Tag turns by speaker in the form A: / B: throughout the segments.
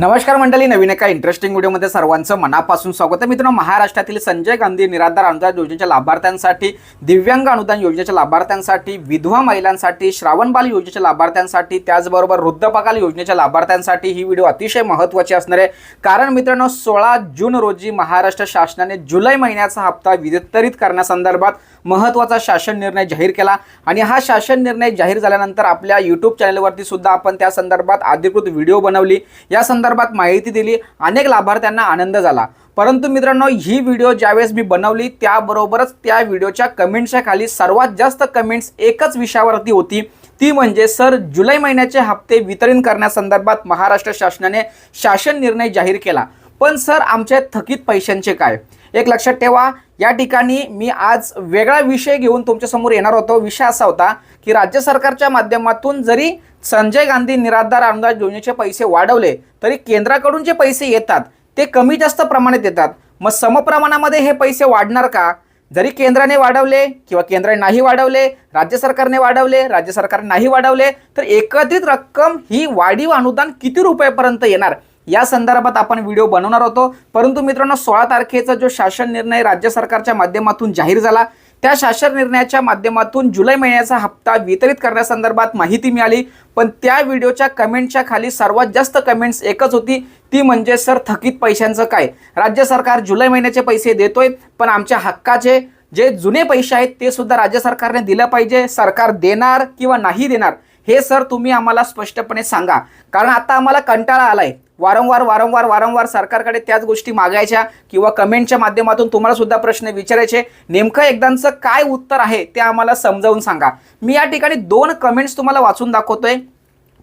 A: नमस्कार मंडळी नवीन एका इंटरेस्टिंग व्हिडिओमध्ये सर्वांचं मनापासून स्वागत आहे. मित्रांनो महाराष्ट्रातील संजय गांधी निराधार अनुदान योजनेच्या लाभार्थ्यांसाठी दिव्यांग अनुदान योजनेच्या लाभार्थ्यांसाठी विधवा महिलांसाठी श्रावणबाल योजनेच्या लाभार्थ्यांसाठी त्याचबरोबर वृद्धपकाल योजनेच्या लाभार्थ्यांसाठी ही व्हिडिओ अतिशय महत्त्वाची असणार आहे. कारण मित्रांनो सोळा जून रोजी महाराष्ट्र शासनाने जुलै महिन्याचा हप्ता वितरित करण्यासंदर्भात महत्त्वाचा शासन निर्णय जाहीर केला आणि हा शासन निर्णय जाहीर झाल्यानंतर आपल्या यूट्यूब चॅनलवरती सुद्धा आपण त्या संदर्भात अधिकृत व्हिडिओ बनवली. या संदर्भात माहिती दिली. अनेक लाभार्थ्यांना आनंद झाला. परंतु मित्रांनो ही व्हिडिओ ज्यावेळेस मी बनवली त्याबरोबरच त्या व्हिडिओच्या कमेंट्सच्या खाली सर्वात जास्त कमेंट्स एकच विषयावरती होती. ती म्हणजे सर जुलै महिन्याचे हप्ते वितरण करण्यासंदर्भात महाराष्ट्र शासनाने शासन निर्णय जाहीर केला. पण सर आमच्या थकीत पैशांचे काय? एक लक्षात ठेवा या ठिकाणी मी आज वेगळा विषय घेऊन तुमच्यासमोर येणार होतो. विषय असा होता की राज्य सरकारच्या माध्यमातून जरी संजय गांधी निराधार अनुदान योजनेचे पैसे वाढवले तरी केंद्राकडून जे पैसे येतात ते कमी जास्त प्रमाणात येतात. मग समप्रमाणामध्ये हे पैसे वाढणार का? जरी केंद्राने वाढवले किंवा केंद्राने नाही वाढवले राज्य सरकारने वाढवले राज्य सरकारने नाही वाढवले तर एकत्रित रक्कम ही वाढीव अनुदान किती रुपयापर्यंत येणार? या संदर्भात आपण व्हिडिओ बनवणार होतो. परंतु मित्रांनो सोळा तारखेचा जो शासन निर्णय राज्य सरकारच्या माध्यमातून जाहीर झाला त्या शासन निर्णयाच्या माध्यमातून जुलै महिन्याचा हप्ता वितरित करण्यासंदर्भात माहिती मिळाली. पण त्या व्हिडिओच्या कमेंटच्या खाली सर्वात जास्त कमेंट्स एकच होती. ती म्हणजे सर थकीत पैशांचं काय? राज्य सरकार जुलै महिन्याचे पैसे देतोय पण आमच्या हक्काचे जे जुने पैसे आहेत ते सुद्धा राज्य सरकारने दिलं पाहिजे. सरकार देणार किंवा नाही देणार हे सर तुम्ही आम्हाला स्पष्टपणे सांगा. कारण आता आम्हाला कंटाळा आलाय. वारंवार वारंवार वारंवार सरकारकडे त्याच गोष्टी मागायच्या किंवा कमेंटच्या माध्यमातून तुम्हाला सुद्धा प्रश्न विचारायचे. नेमकं एकदांचं काय उत्तर आहे ते आम्हाला समजावून सांगा. मी या ठिकाणी दोन कमेंट्स तुम्हाला वाचून दाखवतोय.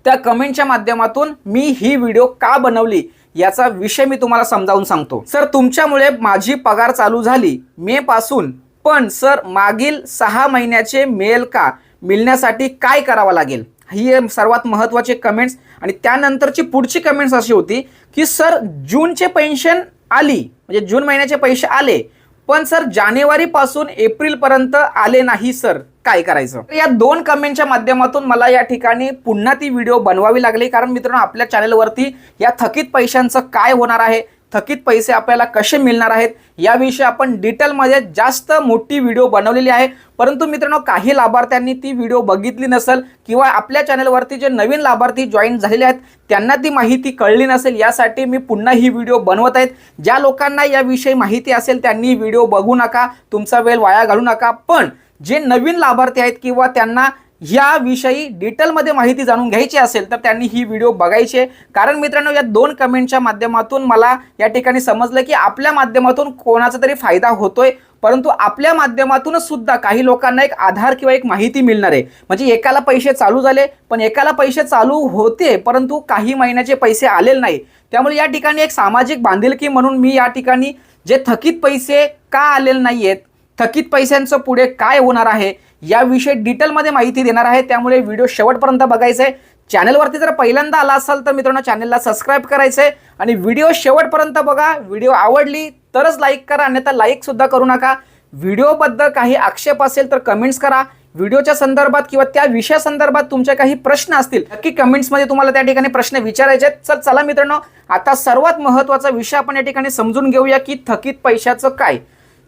A: त्या कमेंटच्या माध्यमातून मी ही व्हिडिओ का बनवली याचा विषय मी तुम्हाला समजावून सांगतो. सर तुमच्यामुळे माझी पगार चालू झाली मे पासून पण सर मागील सहा महिन्याचे मेल का मिळण्यासाठी काय करावं लागेल? ही आहे सर्वात महत्त्वाचे कमेंट्स आणि त्यानंतरची पुढची कमेंट्स अशी होती की सर जूनचे पेन्शन आली. म्हणजे जून महिन्याचे पैसे आले. पण सर जानेवारीपासून एप्रिलपर्यंत आले नाही सर. काय करायचं? तर या दोन कमेंटच्या माध्यमातून मला या ठिकाणी पुन्हा ती व्हिडिओ बनवावी लागली. कारण मित्रांनो आपल्या चॅनलवरती या थकीत पैशांचं काय होणार आहे थकीत पैसे आपल्याला कसे मिळणार आहेत याविषयी आपण डिटेलमध्ये जास्त मोठी व्हिडिओ बनवलेली आहे. परंतु मित्रांनो काही लाभार्थ्यांनी ती व्हिडिओ बघितली नसेल किंवा आपल्या चॅनलवरती जे नवीन लाभार्थी जॉईन झालेले आहेत त्यांना ती माहिती कळली नसेल यासाठी मी पुन्हा ही व्हिडिओ बनवत आहेत. ज्या लोकांना याविषयी माहिती असेल त्यांनी व्हिडिओ बघू नका तुमचा वेळ वाया घालू नका. पण जे नवीन लाभार्थी आहेत किंवा त्यांना याविषयी डिटेलमध्ये माहिती जाणून घ्यायची असेल तर त्यांनी ही व्हिडिओ बघायची आहे. कारण मित्रांनो या दोन कमेंटच्या माध्यमातून मला या ठिकाणी समजलं की आपल्या माध्यमातून कोणाचा तरी फायदा होतोय परंतु आपल्या माध्यमातूनच सुद्धा काही लोकांना एक आधार किंवा एक माहिती मिळणार आहे. म्हणजे एकाला पैसे चालू झाले पण एकाला पैसे चालू होते परंतु काही महिन्याचे पैसे आलेले नाही. त्यामुळे या ठिकाणी एक सामाजिक बांधिलकी म्हणून मी या ठिकाणी जे थकीत पैसे का आलेले नाही आहेत थकीत पैशांचं पुढे काय होणार आहे याविषयी डिटेलमध्ये माहिती देणार आहे. त्यामुळे व्हिडिओ शेवटपर्यंत बघायचा. आहे चॅनलवरती जर पहिल्यांदा आला असाल तर मित्रांनो चॅनलला सबस्क्राईब करायचं आहे आणि व्हिडिओ शेवटपर्यंत बघा. व्हिडिओ आवडली तरच लाईक करा अन्यथा लाईकसुद्धा करू नका. व्हिडिओबद्दल काही आक्षेप असेल तर कमेंट्स करा. व्हिडिओच्या संदर्भात किंवा त्या विषयासंदर्भात तुमचे काही प्रश्न असतील नक्की कमेंट्समध्ये तुम्हाला त्या ठिकाणी प्रश्न विचारायचे आहेत. चल चला मित्रांनो आता सर्वात महत्त्वाचा विषय आपण या ठिकाणी समजून घेऊया की थकीत पैशाचं काय.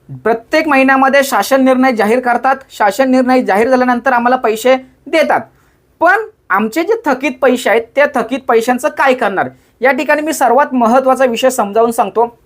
A: प्रत्येक महिन्यामध्ये शासन निर्णय जाहीर करतात. शासन निर्णय जाहीर झाल्यानंतर आम्हाला पैसे देतात. पण आमचे जे थकीत पैसे आहेत त्या थकीत पैशांचं काय करणार? या ठिकाणी मी सर्वात महत्त्वाचा विषय समजावून सांगतो.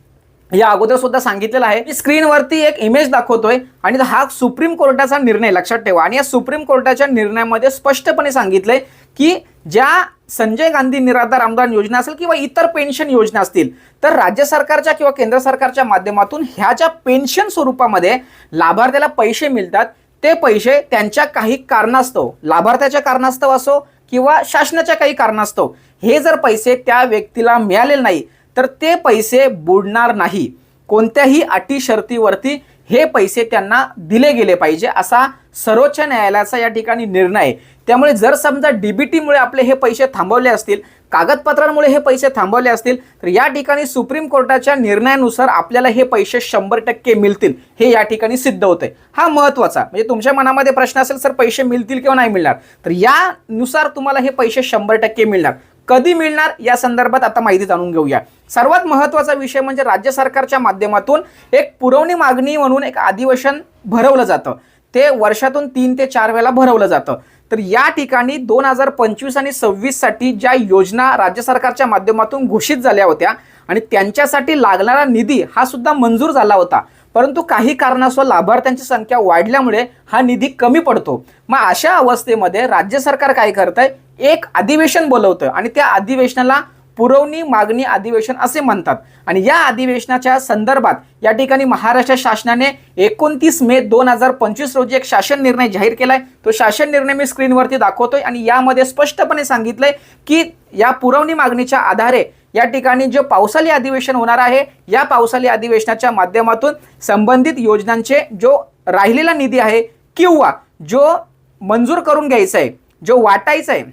A: या अगोदर सुद्धा सांगितलेलं आहे मी स्क्रीनवरती एक इमेज दाखवतोय आणि हा सुप्रीम कोर्टाचा निर्णय लक्षात ठेवा. आणि या सुप्रीम कोर्टाच्या निर्णयामध्ये स्पष्टपणे सांगितलंय की ज्या संजय गांधी निराधार अनुदान योजना असेल किंवा इतर पेन्शन योजना असतील तर राज्य सरकारच्या किंवा केंद्र सरकारच्या माध्यमातून ह्या ज्या पेन्शन स्वरूपामध्ये लाभार्थ्याला पैसे मिळतात ते पैसे त्यांच्या काही कारणास्तव लाभार्थ्याच्या कारणास्तव असो किंवा शासनाच्या काही कारणास्तव हे जर पैसे त्या व्यक्तीला मिळालेले नाही तर ते पैसे बुडणार नाही. कोणत्याही अटी शर्तीवरती हे पैसे त्यांना दिले गेले पाहिजे असा सर्वोच्च न्यायालयाचा या ठिकाणी निर्णय आहे. त्यामुळे जर समजा डीबीटीमुळे आपले हे पैसे थांबवले असतील कागदपत्रांमुळे हे पैसे थांबवले असतील तर या ठिकाणी सुप्रीम कोर्टाच्या निर्णयानुसार आपल्याला हे पैसे शंभर टक्के मिळतील हे या ठिकाणी सिद्ध होते हा महत्त्वाचा म्हणजे तुमच्या मनामध्ये प्रश्न असेल सर पैसे मिळतील किंवा नाही मिळणार? तर यानुसार तुम्हाला हे पैसे शंभर टक्के मिळणार. कधी मिळणार या संदर्भात आता माहिती जाणून घेऊया. सर्वात महत्त्वाचा विषय म्हणजे राज्य सरकारच्या माध्यमातून एक पुरवणी मागणी म्हणून एक अधिवेशन भरवलं जातं. ते वर्षातून तीन ते चार वेळेला भरवलं जातं. तर या ठिकाणी दोन हजार पंचवीस आणि सव्वीससाठी ज्या योजना राज्य सरकारच्या माध्यमातून घोषित झाल्या होत्या आणि त्यांच्यासाठी लागणारा निधी हा सुद्धा मंजूर झाला होता. परंतु काही कारणास्तव लाभार्थ्यांची संख्या वाढल्यामुळे हा निधी कमी पडतो. मग अशा अवस्थेमध्ये राज्य सरकार काय करत आहे एक अधिवेशन बोलवतं आणि त्या अधिवेशनाला पुरवणी मागणी अधिवेशन असे म्हणतात. आणि या अधिवेशनाच्या संदर्भात या ठिकाणी महाराष्ट्र शासनाने एकोणतीस मे दोन हजार पंचवीस रोजी एक शासन निर्णय जाहीर केलाय. तो शासन निर्णय मी स्क्रीनवरती दाखवतोय आणि यामध्ये स्पष्टपणे सांगितलंय की या पुरवणी मागणीच्या आधारे या ठिकाणी जे पावसाळी अधिवेशन होणार आहे या पावसाळी अधिवेशनाच्या माध्यमातून संबंधित योजनांचे जो राहिलेला निधी आहे किंवा जो मंजूर करून घ्यायचा आहे जो वाटायचा आहे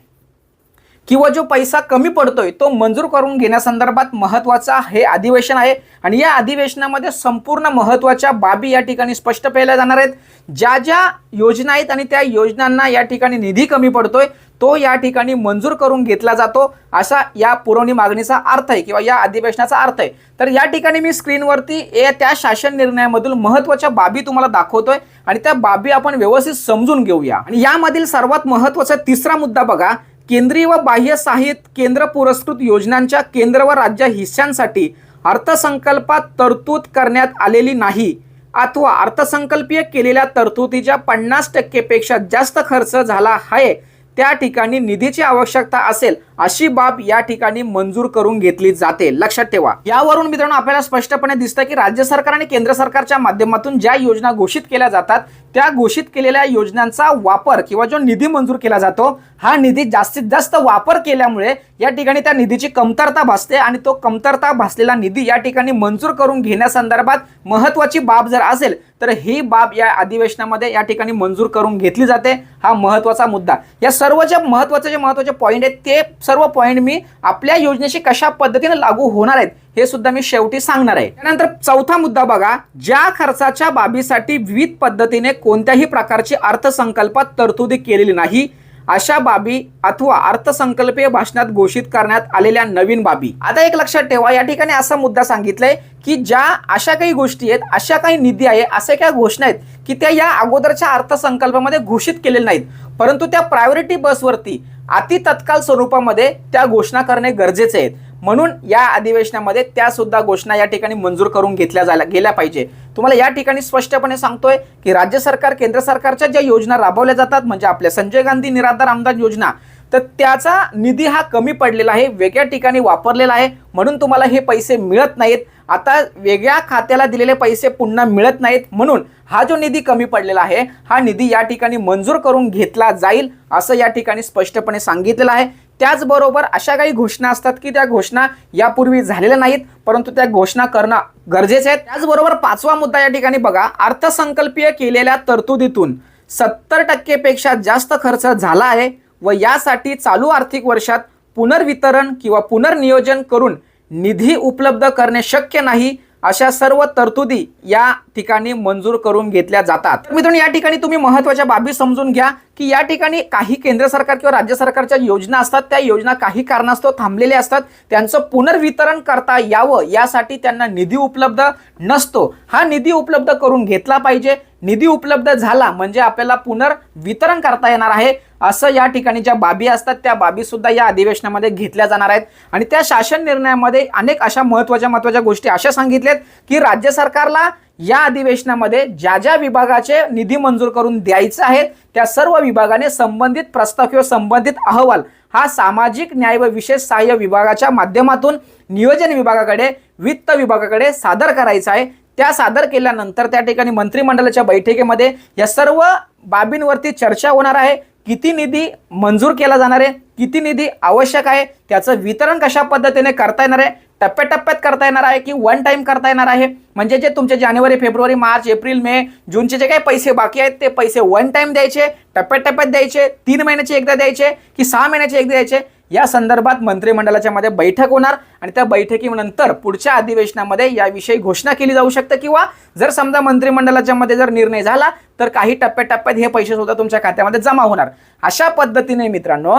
A: किंवा जो पैसा कमी पडतोय तो मंजूर करून घेण्यासंदर्भात महत्त्वाचा हे अधिवेशन आहे. आणि या अधिवेशनामध्ये संपूर्ण महत्त्वाच्या बाबी या ठिकाणी स्पष्ट पाहिल्या जाणार आहेत. ज्या ज्या योजना आहेत आणि त्या योजनांना या ठिकाणी निधी कमी पडतोय तो या ठिकाणी मंजूर करून घेतला जातो. असा या पुरवणी मागणीचा अर्थ आहे किंवा या अधिवेशनाचा अर्थ आहे. तर या ठिकाणी मी स्क्रीनवरती ए त्या शासन निर्णयामधील महत्त्वाच्या बाबी तुम्हाला दाखवतोय आणि त्या बाबी आपण व्यवस्थित समजून घेऊया. आणि यामधील सर्वात महत्त्वाचा तिसरा मुद्दा बघा. केंद्रीय व बाह्य सहाय्यित केंद्र पुरस्कृत योजनांच्या केंद्र व राज्य हिस्स्यांसाठी अर्थसंकल्पात तरतूद करण्यात आलेली नाही. अथवा अर्थसंकल्पीय केलेल्या तरतुदीच्या पन्नास टक्केपेक्षा जास्त खर्च झाला आहे. त्या ठिकाणी निधीची आवश्यकता असेल अशी बाब या ठिकाणी मंजूर करून घेतली जाते. लक्षात ठेवा. यावरून मित्रांनो आपल्याला स्पष्टपणे दिसतं की राज्य सरकार आणि केंद्र सरकारच्या माध्यमातून ज्या योजना घोषित केल्या जातात त्या घोषित केलेल्या योजनांचा वापर किंवा जो निधी मंजूर केला जातो हा निधी जास्तीत जास्त वापर केल्यामुळे या ठिकाणी त्या निधीची कमतरता भासते आणि तो कमतरता भासलेला निधी या ठिकाणी मंजूर करून घेण्यासंदर्भात महत्वाची बाब जर असेल तर ही बाब या अधिवेशनामध्ये या ठिकाणी मंजूर करून घेतली जाते. हा महत्त्वाचा मुद्दा. या सर्व ज्या महत्त्वाचे जे महत्त्वाचे पॉईंट आहेत ते सर्व पॉईंट मी आपल्या योजनेशी कशा पद्धतीने लागू होणार आहेत हे सुद्धा मी शेवटी सांगणार आहे. त्यानंतर चौथा मुद्दा बघा. ज्या खर्चाच्या बाबीसाठी विविध पद्धतीने कोणत्याही प्रकारची अर्थसंकल्पात तरतुदी केलेली नाही अशा बाबी अथवा अर्थसंकल्पीय भाषणात घोषित करण्यात आलेल्या नवीन बाबी. आता एक लक्षात ठेवा या ठिकाणी असा मुद्दा सांगितलाय की ज्या अशा काही गोष्टी आहेत अशा काही निधी आहे अशा काही घोषणा आहेत की त्या या अगोदरच्या अर्थसंकल्पामध्ये घोषित केलेल्या नाहीत. परंतु त्या प्रायोरिटी बसवरती अति तत्काल स्वरूपामध्ये त्या घोषणा करणे गरजेचे आहेत. म्हणून या अधिवेशनामध्ये त्या सुद्धा घोषणा या ठिकाणी मंजूर करून घेतल्या जायला गेल्या पाहिजे. तुम्हाला या ठिकाणी स्पष्टपणे सांगतोय की राज्य सरकार केंद्र सरकारच्या ज्या योजना राबवल्या जातात म्हणजे आपल्या संजय गांधी निराधार आमदार योजना तर त्याचा निधी हा कमी पडलेला आहे वेगळ्या ठिकाणी वापरलेला आहे म्हणून तुम्हाला हे पैसे मिळत नाहीत. आता वेगळ्या खात्याला दिलेले पैसे पुन्हा मिळत नाहीत म्हणून हा जो निधी कमी पडलेला आहे हा निधी या ठिकाणी मंजूर करून घेतला जाईल असं या ठिकाणी स्पष्टपणे सांगितलेलं आहे. त्याचबरोबर अशा काही घोषणा असतात की त्या घोषणा यापूर्वी झालेल्या नाहीत परंतु त्या घोषणा करणं गरजेचे आहे. त्याचबरोबर पाचवा मुद्दा या ठिकाणी बघा अर्थसंकल्पीय केलेल्या तरतुदीतून सत्तर टक्केपेक्षा जास्त खर्च झाला आहे व यासाठी चालू आर्थिक वर्षात पुनर्वितरण किंवा पुनर्नियोजन करून निधी उपलब्ध करणे शक्य नाही अशा सर्व तरतुदी या ठिकाणी मंजूर करून घेतल्या जातात. तर मित्रांनो या ठिकाणी तुम्ही महत्त्वाच्या बाबी समजून घ्या की या ठिकाणी काही केंद्र सरकार किंवा राज्य सरकारच्या योजना असतात. त्या योजना काही कारणास्तव थांबलेल्या असतात. त्यांचं पुनर्वितरण करता यावं यासाठी त्यांना निधी उपलब्ध नसतो. हा निधी उपलब्ध करून घेतला पाहिजे. निधी उपलब्ध झाला म्हणजे आपल्याला पुनर्वितरण करता येणार आहे असं या ठिकाणी ज्या बाबी असतात त्या बाबी सुद्धा या अधिवेशनामध्ये घेतल्या जाणार आहेत. आणि त्या शासन निर्णयामध्ये अनेक अशा महत्त्वाच्या महत्त्वाच्या गोष्टी अशा सांगितल्यात की राज्य सरकारला या अधिवेशनामध्ये ज्या ज्या विभागाचे निधी मंजूर करून द्यायचे आहेत त्या सर्व विभागाने संबंधित प्रस्ताव किंवा संबंधित अहवाल हा सामाजिक न्याय व विशेष सहाय्य विभागाच्या माध्यमातून नियोजन विभागाकडे वित्त विभागाकडे सादर करायचा आहे. त्या सादर केल्यानंतर त्या ठिकाणी मंत्रिमंडळाच्या बैठकीमध्ये या सर्व बाबींवरती चर्चा होणार आहे. किती निधी मंजूर केला जाणार आहे? किती निधी आवश्यक आहे? त्याचं वितरण कशा पद्धतीने करता येणार आहे? टप्प्याटप्प्यात करता येणार आहे की वन टाईम करता येणार आहे? म्हणजे जे तुमचे जानेवारी फेब्रुवारी मार्च एप्रिल मे जूनचे जे काही पैसे बाकी आहेत ते पैसे वन टाईम द्यायचे टप्प्याटप्प्यात द्यायचे तीन महिन्याचे एकदा द्यायचे की सहा महिन्याचे एकदा द्यायचे? या संदर्भात मंत्रिमंडळाच्या मध्ये बैठक होणार आणि त्या बैठकीनंतर पुढच्या अधिवेशनामध्ये याविषयी घोषणा केली जाऊ शकते. किंवा जर समजा मंत्रिमंडळाच्या मध्ये जर निर्णय झाला तर काही टप्प्याटप्प्यात हे पैसे सुद्धा तुमच्या खात्यामध्ये जमा होणार. अशा पद्धतीने मित्रांनो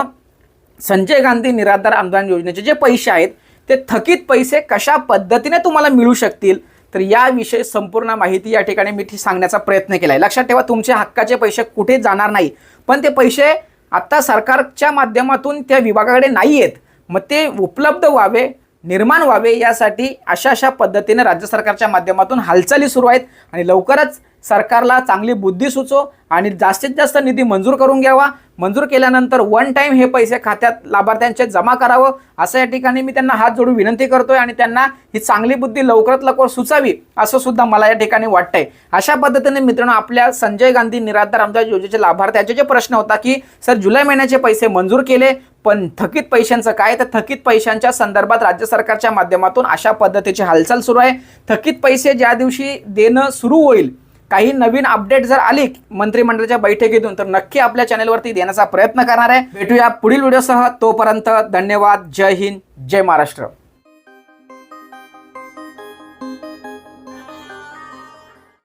A: संजय गांधी निराधार अनुदान योजनेचे जे पैसे आहेत ते थकीत पैसे कशा पद्धतीने तुम्हाला मिळू शकतील? तर याविषयी संपूर्ण माहिती या ठिकाणी मी सांगण्याचा प्रयत्न केला आहे लक्षात ठेवा तुमचे हक्काचे पैसे कुठे जाणार नाही. पण ते पैसे आता सरकारच्या माध्यमातून त्या विभागाकडे नाही आहेत मग ते उपलब्ध व्हावे निर्माण व्हावे यासाठी अशा अशा पद्धतीने राज्य सरकारच्या माध्यमातून हालचाली सुरू आहेत आणि लवकरच सरकारला चांगली बुद्धी सुचो आणि जास्तीत जास्त निधी मंजूर करून घ्यावा. मंजूर केल्यानंतर वन टाईम हे पैसे खात्यात लाभार्थ्यांचे जमा करावं असं या ठिकाणी मी त्यांना हात जोडून विनंती करतोय आणि त्यांना ही चांगली बुद्धी लवकरात लवकर सुचावी असं सुद्धा मला या ठिकाणी वाटतंय. अशा पद्धतीने मित्रांनो आपल्या संजय गांधी निराधार आमदार योजनेचे लाभार्थ्याचे जे प्रश्न होता की सर जुलै महिन्याचे पैसे मंजूर केले पण थकीत पैशांचं काय? तर थकीत पैशांच्या संदर्भात राज्य सरकारच्या माध्यमातून अशा पद्धतीची हालचाल सुरू आहे. थकीत पैसे ज्या दिवशी देणं सुरू होईल काही नवीन अपडेट जर आली मंत्रिमंडळाच्या बैठकीतून तर नक्की आपल्या चॅनेलवरती देण्याचा प्रयत्न करणार आहे. भेटूया पुढील व्हिडिओसह तोपर्यंत धन्यवाद. जय हिंद. जय महाराष्ट्र.